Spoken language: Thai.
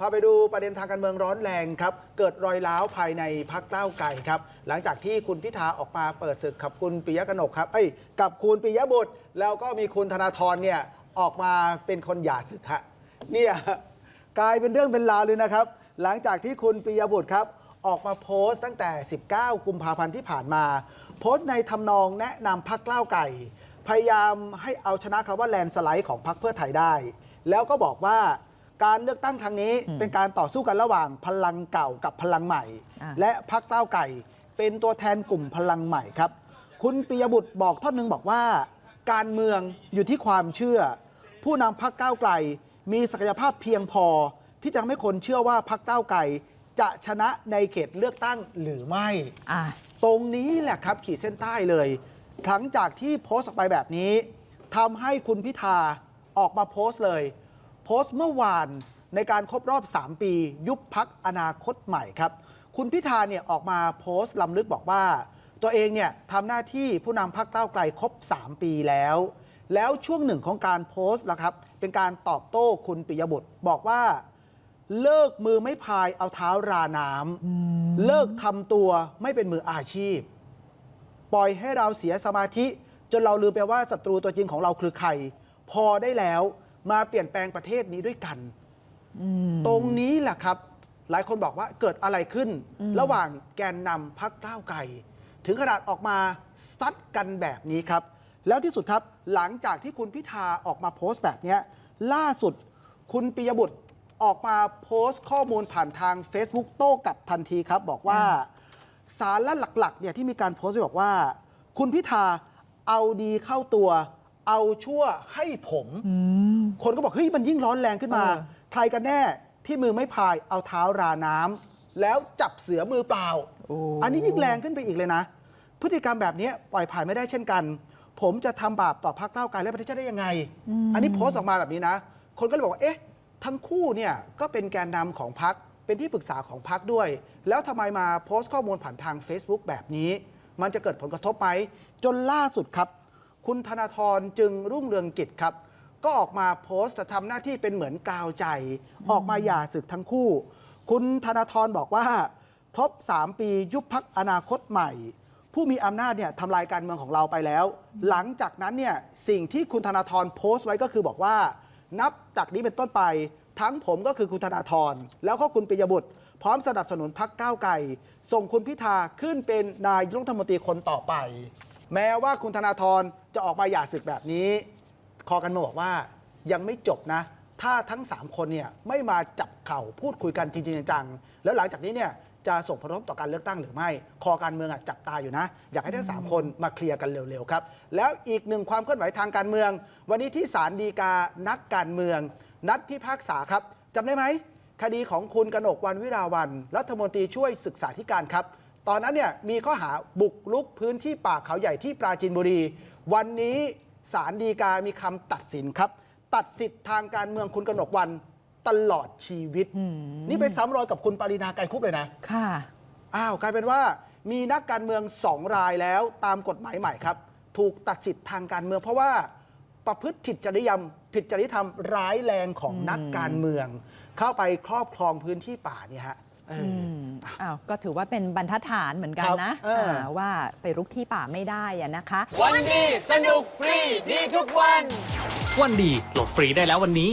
พาไปดูประเด็นทางการเมืองร้อนแรงครับ เกิดรอยร้าวภายในพักก้าวไกลครับ หลังจากที่คุณพิธาออกมาเปิดศึกกับคุณปิยะกนกครับเอ้ยกับคุณปิยะบุตร แล้วก็มีคุณธนาธรเนี่ยออกมาเป็นคนหย่าศึกฮะเนี่ยกลายเป็นเรื่องเป็นราวเลยนะครับ หลังจากที่คุณปิยบุตรครับ ออกมาโพสต์ตั้งแต่ 19 กุมภาพันธ์ที่ผ่านมา โพสต์ในทำนองแนะนำพักกล้าวไก่ พยายามให้เอาชนะคำว่าแลนสไลด์ของพักเพื่อไทยได้ แล้วก็บอกว่า การเลือกตั้งครั้งนี้เป็นการต่อสู้กันระหว่างพลังเก่ากับพลังใหม่อะและพักก้าวไก่เป็นตัวแทนกลุ่มพลังใหม่ครับ คุณปิยบุตรบอกท่อนหนึ่งบอกว่า การเมืองอยู่ที่ความเชื่อ ผู้นำพักก้าวไกลมีศักยภาพเพียงพอ ที่จะทำให้คนเชื่อว่าพักก้าวไกลจะชนะในเขตเลือกตั้งหรือไม่อะตรงนี้แหละครับขีดเส้นใต้เลย หลังจากที่โพสต์ออกไปแบบนี้ทำให้คุณพิธาออกมาโพสต์เลย โพสต์เมื่อวานในการครบรอบ 3 ปี ยุบพักอนาคตใหม่ครับ คุณพิธาเนี่ยออกมาโพสต์ลำลึกบอกว่า ตัวเองเนี่ยทำหน้าที่ผู้นำพักก้าวไกลครบ 3 ปีแล้ว แล้วช่วงหนึ่งของการโพสต์นะครับ เป็นการตอบโต้คุณปิยบุตรบอกว่า เลิกมือไม่พายเอาเท้าราน้ำเลิกทำตัวไม่เป็นมืออาชีพ ปล่อยให้เราเสียสมาธิ จนเราลืมไปว่าศัตรูตัวจริงของเราคือใคร พอได้แล้ว มาเปลี่ยนแปลงประเทศนี้ด้วยกัน ตรงนี้แหละครับ หลายคนบอกว่าเกิดอะไรขึ้น ระหว่างแกนนำพักก้าวไกลถึงขนาดออกมาซัดกันแบบนี้ครับ แล้วที่สุดครับหลังจากที่คุณพิธาออกมาโพสต์แบบเนี้ยล่าสุดคุณปิยบุตรออกมาโพสต์ข้อมูลผ่านทาง Facebook โต้กลับทันทีครับ บอกว่าสาระหลักๆเนี่ยที่มีการโพสต์ไว้บอกว่า คุณพิธาเอาดีเข้าตัว เอาชั่วให้ผม คนก็บอกเฮ้ยมันยิ่งร้อนแรงขึ้นมาเออใครกันแน่ที่มือไม่พายเอาเท้าราน้ำแล้วจับเสือมือเปล่าโอ้อันนี้ยิ่งแรงขึ้นไปอีกเลยนะ พฤติกรรมแบบนี้ปล่อยผ่านไม่ได้เช่นกัน ผมจะทำบาปต่อพรรคก้าวไกลและประเทศชาติได้ยังไง อันนี้โพสต์ออกมาแบบนี้นะ คนก็เลยบอกว่าเอ๊ะทั้งคู่เนี่ยก็เป็นแกนนำของพรรคเป็นที่ปรึกษาของพรรคด้วย แล้วทำไมมาโพสต์ข้อมูลผ่านทาง Facebook แบบนี้ มันจะเกิดผลกระทบไหมจนล่าสุดครับ คุณธนาธรจึงรุ่งเรืองกิจครับ ก็ออกมาโพสต์ทำหน้าที่เป็นเหมือนกาวใจ ออกมาหย่าศึกทั้งคู่ คุณธนาธรบอกว่าครบ3 ปียุบพักอนาคตใหม่ ผู้มีอำนาจเนี่ยทำลายการเมืองของเราไปแล้ว หลังจากนั้นเนี่ยสิ่งที่คุณธนาธรโพสต์ไว้ก็คือบอกว่า นับจากนี้เป็นต้นไป ทั้งผมก็คือคุณธนาธรแล้วก็คุณปิยบุตร พร้อมสนับสนุนพักก้าวไกลส่งคุณพิธาขึ้นเป็นนายกรัฐมนตรีคนต่อไป แม้ว่าคุณธนาธรจะออกมาหย่าศึกแบบนี้ คอกันมาบอกว่ายังไม่จบนะ ถ้าทั้ง 3 คนเนี่ยไม่มาจับเข่าพูดคุยกันจริงๆจังๆแล้วหลังจากนี้เนี่ยจะส่งผลกระทบต่อการเลือกตั้งหรือไม่ คอการเมืองอะจับตาอยู่นะ อยากให้ทั้ง 3 คนมาเคลียร์กันเร็วๆครับ แล้วอีกหนึ่งความเคลื่อนไหวทางการเมือง วันนี้ที่ศาลฎีกานักการเมือง นัดพิพากษาครับจำได้ไหมคดีของคุณกนกวันวิราวันรัฐมนตรีช่วยศึกษาธิการครับ ตอนนั้นเนี่ยมีข้อหาบุกรุกพื้นที่ป่าเขาใหญ่ที่ปราจีนบุรี วันนี้ศาลฎีกามีคำตัดสินครับ ตัดสิทธิ์ทางการเมืองคุณกนกวันตลอดชีวิต นี่ไปซ้ำรอยกับคุณปรินาไกรคุปเลยนะ ค่ะอ้าวกลายเป็นว่ามีนักการเมืองสองรายแล้วตามกฎหมายใหม่ครับ ถูกตัดสิทธิ์ทางการเมือง เพราะว่าประพฤติผิดจริยธรรมผิดจริยธรรมร้ายแรงของนักการเมือง เข้าไปครอบครองพื้นที่ป่าเนี่ยฮะเออออ้าวก็ถือว่าเป็นบรรทัดฐานเหมือนกันครับนะเอออ่าว่าไปรุกที่ป่าไม่ได้อะนะคะ วันดีสนุกฟรีดีทุกวัน วันดีโหลดฟรีได้แล้ววันนี้